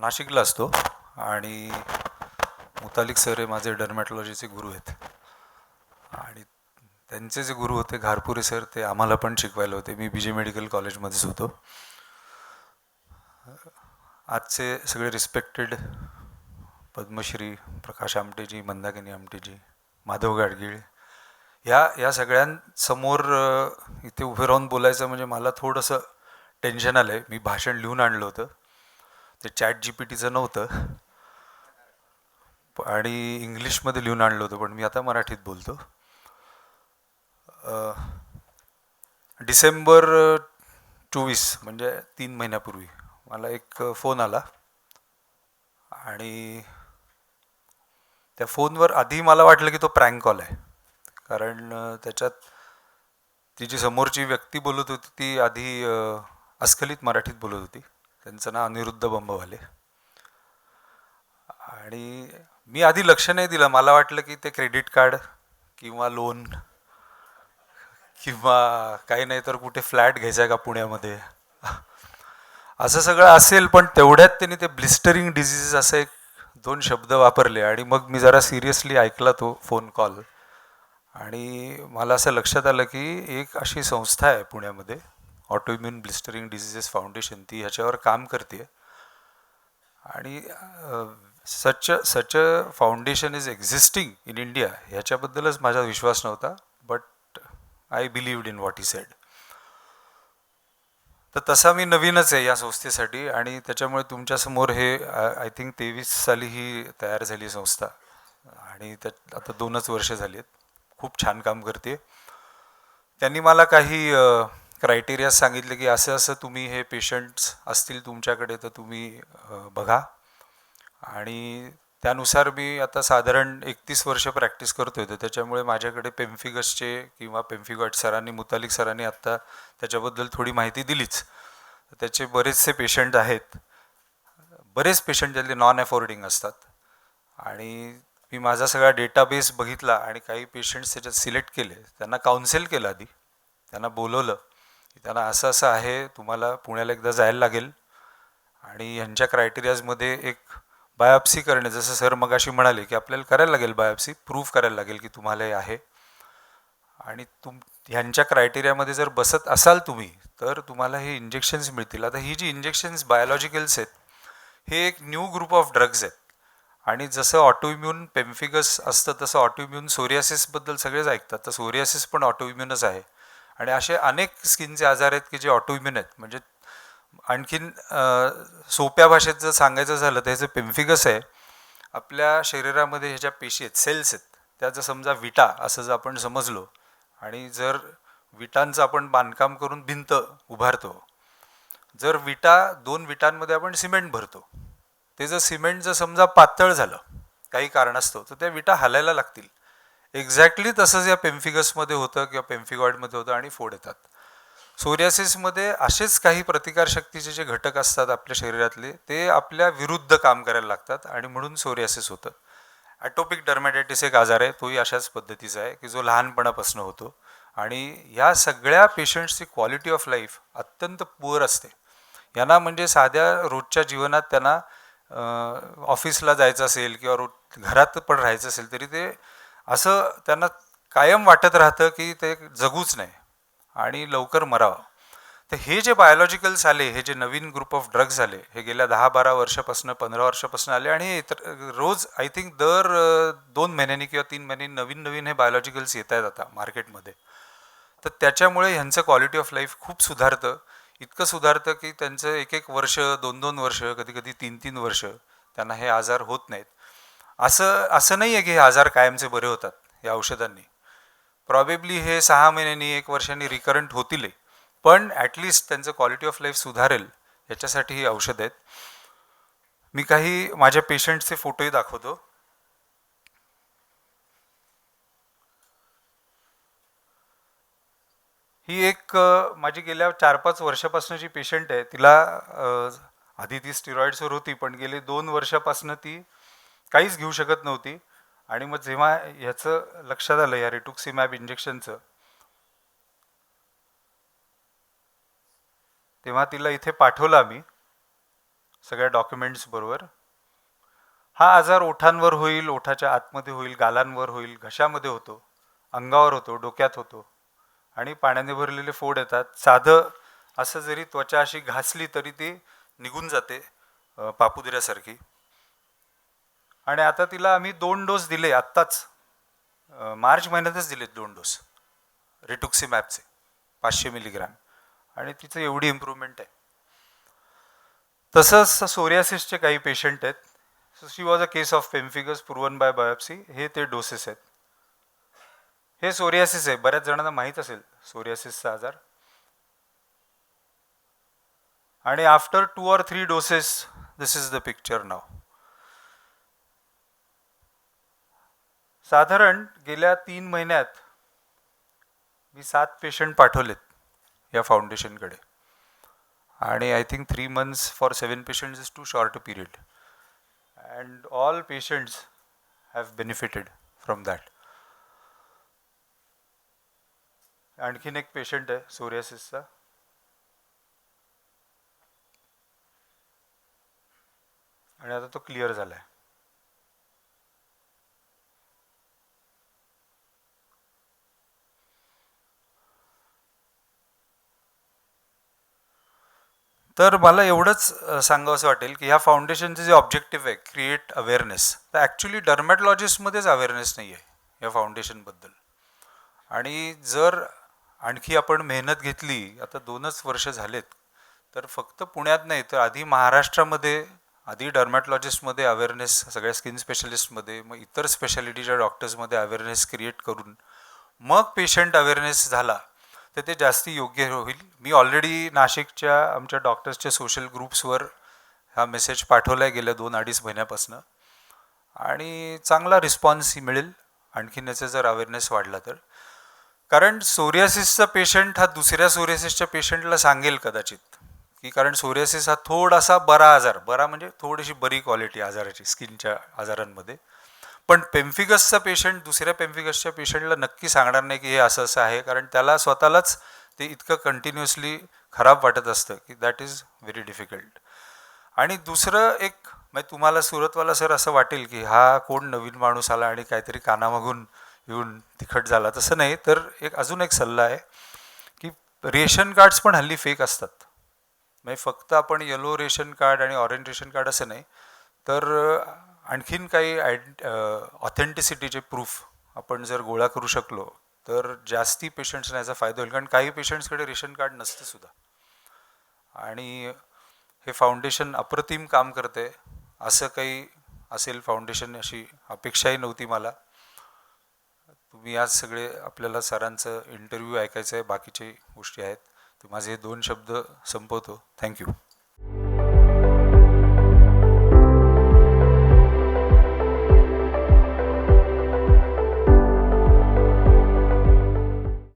नाशिकला असतो आणि मुतालिक सर हे माझे डर्मॅटॉलॉजीचे गुरु आहेत. आणि त्यांचे जे गुरु होते घारपुरे सर ते आम्हाला पण शिकवायला होते. मी बी जे मेडिकल कॉलेजमध्येच होतो. आजचे सगळे रिस्पेक्टेड पद्मश्री प्रकाश आमटेजी मंदाकिनी आमटेजी माधव गाडगीळ ह्या या सगळ्यांसमोर इथे उभे राहून बोलायचं म्हणजे मला थोडंसं टेन्शन आलं आहे मी भाषण लिहून आणलं होतं. ते चॅट जी पी टीचं नव्हतं. आणि इंग्लिशमध्ये लिहून आणलं होतं पण मी आता मराठीत बोलतो. डिसेंबर चोवीस म्हणजे तीन महिन्यापूर्वी मला एक फोन आला. आणि त्या फोनवर आधी मला वाटलं की तो प्रँक कॉल आहे. कारण त्याच्यात ती जी समोरची व्यक्ती बोलत होती ती आधी अस्खलित मराठीत बोलत होती. त्यांचं नाव अनिरुद्ध बंबवाले. आणि मी आधी लक्ष नाही दिलं. मला वाटलं की ते क्रेडिट कार्ड किंवा लोन किंवा काही नाही तर कुठे फ्लॅट घ्यायचा आहे का पुण्यामध्ये. असं सगळं असेल पण तेवढ्यात त्यांनी ते ब्लिस्टरिंग डिझीज असं एक दोन शब्द वापरले आणि मग मी जरा सिरियसली ऐकला तो फोन कॉल. आणि मला असं लक्षात आलं की एक अशी संस्था आहे पुण्यामध्ये. ऑटोइम्युन ब्लिस्टरिंग डिझिजेस फाउंडेशन ती ह्याच्यावर काम करते. आणि such such a foundation is existing in India ह्याच्याबद्दलच माझा विश्वास नव्हता but I believed in what he said तर तसा मी नवीनच आहे या संस्थेसाठी आणि त्याच्यामुळे तुमच्यासमोर हे आय थिंक तेवीस साली ही तयार झाली संस्था. आणि त्या आता दोनच वर्ष झाली आहेत खूप छान काम करते. त्यांनी मला काही क्रायटेरिया सांगितले की असं असं तुम्ही हे पेशंट्स असतील तुमच्याकडे तर तुम्ही बघा. आणि त्यानुसार मी आता साधारण एकतीस वर्ष प्रॅक्टिस करतोय. तर त्याच्यामुळे माझ्याकडे पेम्फिगसचे किंवा पेम्फिगॉट सरांनी मुतालिक सरांनी आत्ता त्याच्याबद्दल थोडी माहिती दिलीच. त्याचे बरेचसे पेशंट आहेत. बरेच पेशंट ज्यातले नॉन अफोर्डिंग असतात. आणि मी माझा सगळा डेटाबेस बघितला आणि काही पेशंट्स त्याच्यात सिलेक्ट केले. त्यांना काउन्सिल केलं आधी. त्यांना बोलवलं. की त्यांना असं असं आहे तुम्हाला पुण्याला एकदा जायला लागेल. आणि ह्यांच्या क्रायटेरियाजमध्ये एक बायोप्सी करणे जसं सर मगाशी म्हणाले की आपल्याला करायला लागेल बायोप्सी प्रूव्ह करायला लागेल की तुम्हाला हे आहे. आणि तुम ह्यांच्या क्रायटेरियामध्ये जर बसत असाल तुम्ही तर तुम्हाला हे इंजेक्शन्स मिळतील. आता ही जी इंजेक्शन्स बायोलॉजिकल्स आहेत हे एक न्यू ग्रुप ऑफ ड्रग्ज आहेत. आणि जसं ऑटोइम्युन पेम्फिगस असतं तसं ऑटोइम्युन सोरियासिसबद्दल सगळेच ऐकतात. तर सोरियासिस पण ऑटोइम्युनच आहे. आणि असे अनेक स्किनचे आजार आहेत की जे ऑटोइम्युन आहेत. म्हणजे आणखीन सोप्या भाषेत जर सांगायचं झालं तर ह्याचं पेम्फिगस आहे आपल्या शरीरामध्ये ह्याच्या पेशी आहेत सेल्स आहेत त्या जर समजा विटा असं जर आपण समजलो आणि जर विटांचं आपण बांधकाम करून भिंत उभारतो जर विटा दोन विटांमध्ये आपण सिमेंट भरतो ते जर सिमेंट जर समजा पातळ झालं काही कारणास्तव तर त्या विटा हालायला लागतील. एक्झॅक्टली तसंच या पेम्फिगसमध्ये होतं किंवा पेम्फिगॉइडमध्ये होतं आणि फोड येतात. सोरियासिसमध्ये असेच काही प्रतिकारशक्तीचे जे घटक असतात आपल्या शरीरातले ते आपल्या विरुद्ध काम करायला लागतात आणि म्हणून सोरियासिस होतं. ॲटोपिक डर्मॅटायटिस एक आजार आहे तोही अशाच पद्धतीचा आहे की जो लहानपणापासून होतो आणि या सगळ्या पेशंट्सची क्वालिटी ऑफ लाईफ अत्यंत पुअर असते. यांना म्हणजे साध्या रोजच्या जीवनात त्यांना ऑफिसला जायचं असेल किंवा रोज घरात पण राहायचं असेल तरी ते असं त्यांना कायम वाटत राहतं की ते जगूच नाही आणि लवकर मरावं. तर हे जे बायोलॉजिकल्स आले हे जे नवीन ग्रुप ऑफ ड्रग्ज आले हे गेल्या दहा बारा वर्षापासून पंधरा वर्षापासून आले आणि हे इतर रोज आय थिंक दर दोन महिन्यांनी किंवा तीन महिन्यांनी नवीन नवीन हे बायोलॉजिकल्स येत आहेत आता मार्केटमध्ये तर त्याच्यामुळे ह्यांचं क्वालिटी ऑफ लाईफ खूप सुधारतं. इतकं सुधारतं की त्यांचं एक एक वर्ष दोन दोन वर्ष कधी कधी तीन तीन वर्ष त्यांना हे आजार होत नाहीत. असं असं नाही आहे की हे आजार कायमचे बरे होतात या औषधांनी. प्रॉबेबली हे सहा महिन्यांनी एक वर्षांनी रिकरंट होतील पण ॲटलिस्ट त्यांचं क्वालिटी ऑफ लाईफ सुधारेल याच्यासाठी ही औषध आहेत. मी काही माझ्या पेशंटचे फोटोही दाखवतो. ही एक माझी गेल्या चार पाच वर्षापासूनची पेशंट आहे तिला आधी ती स्टिरॉइड्सवर होती पण गेले दोन वर्षापासून ती काहीच घेऊ शकत नव्हती. आणि मग जेव्हा ह्याचं लक्षात आलं या रेटुक्सिमॅब इंजेक्शनचं तेव्हा तिला इथे पाठवलं आम्ही सगळ्या डॉक्युमेंट्स बरोबर. हा आजार ओठांवर होईल ओठाच्या आतमध्ये होईल गालांवर होईल घशामध्ये होतो अंगावर होतो डोक्यात होतो. आणि पाण्याने भरलेले फोड येतात. साधं असं जरी त्वचा अशी घासली तरी ती निघून जाते पापुदऱ्यासारखी. आणि आता तिला आम्ही दोन डोस दिले आत्ताच. मार्च महिन्यातच दिलेत दोन डोस. रिटुक्सिमॅपचे पाचशे मिलीग्रॅम. आणि तिचं एवढी इम्प्रूव्हमेंट आहे. तसंच सोरियासिसचे काही पेशंट आहेत. So she was a case of pemphigus proven by biopsy हे ते डोसेस आहेत. हे सोरियासिस आहे. बऱ्याच जणांना माहीत असेल सोरियासिसचा आजार. आणि after two or three doses this is the picture नाव साधारण गेल्या तीन महिन्यात मी सात पेशंट पाठवलेत या फाउंडेशनकडे आणि I think three months for seven patients is too short period and all patients have benefited from that आणखीन एक पेशंट आहे सोरियासिसचा आणि आता तो क्लिअर झाला आहे तर मला एवढंच अ, सांगावंसं वाटेल की ह्या फाउंडेशनचे जे ऑब्जेक्टिव्ह आहे क्रिएट अवेअरनेस तर ॲक्च्युली डर्मॅटॉलॉजिस्टमध्येच अवेअरनेस नाही आहे या फाउंडेशनबद्दल आणि जर आणखी आपण मेहनत घेतली आता दोनच वर्ष झालेत तर फक्त पुण्यात नाही तर आधी महाराष्ट्रामध्ये आधी डर्मॅटॉलॉजिस्टमध्ये अवेअरनेस सगळ्या स्किन स्पेशलिस्टमध्ये मग इतर स्पेशालिटीच्या डॉक्टर्समध्ये अवेअरनेस क्रिएट करून मग पेशंट अवेअरनेस झाला तर ते जास्ती योग्य होईल. मी ऑलरेडी नाशिकच्या आमच्या डॉक्टर्सच्या सोशल ग्रुप्सवर हा मेसेज पाठवला आहे गेल्या दोन अडीच महिन्यापासून. आणि चांगला रिस्पॉन्स मिळेल. आणखीन याचा जर अवेअरनेस वाढला तर. कारण सोरियासिसचा पेशंट हा दुसऱ्या सोरियासिसच्या पेशंटला सांगेल कदाचित. की कारण सोरियासिस हा थोडासा बरा आजार. बरा म्हणजे थोडीशी बरी क्वालिटी आजाराची स्किनच्या आजारांमध्ये. पण पेम्फिगसचा पेशंट दुसऱ्या पेम्फिगसच्या पेशंटला नक्की सांगणार नाही की हे असं असं आहे कारण त्याला स्वतःलाच ते इतकं कंटिन्युअसली खराब वाटत असतं की दॅट इज व्हेरी डिफिकल्ट आणि दुसरं एक म्हणजे तुम्हाला सुरतवाला सर असं वाटेल की हा कोण नवीन माणूस आला आणि काहीतरी कानामागून येऊन तिखट झाला तसं नाही. तर एक अजून एक सल्ला आहे की रेशन कार्ड्स पण हल्ली फेक असतात. म्हणजे फक्त आपण येलो रेशन कार्ड आणि ऑरेंज रेशन कार्ड असं नाही. तर आणखीन काही आयड ऑथेंटिसिटीचे प्रूफ आपण जर गोळा करू शकलो तर जास्ती पेशंट्सना याचा फायदा होईल. कारण काही पेशंट्सकडे रेशन कार्ड नसतं सुद्धा. आणि हे फाउंडेशन अप्रतिम काम करते असं काही असेल फाउंडेशन अशी अपेक्षाही नव्हती मला. तुम्ही आज सगळे आपल्याला सरांचं इंटरव्ह्यू ऐकायचं आहे बाकीचे गोष्टी आहेत. तर माझे हे दोन शब्द संपवतो. थँक्यू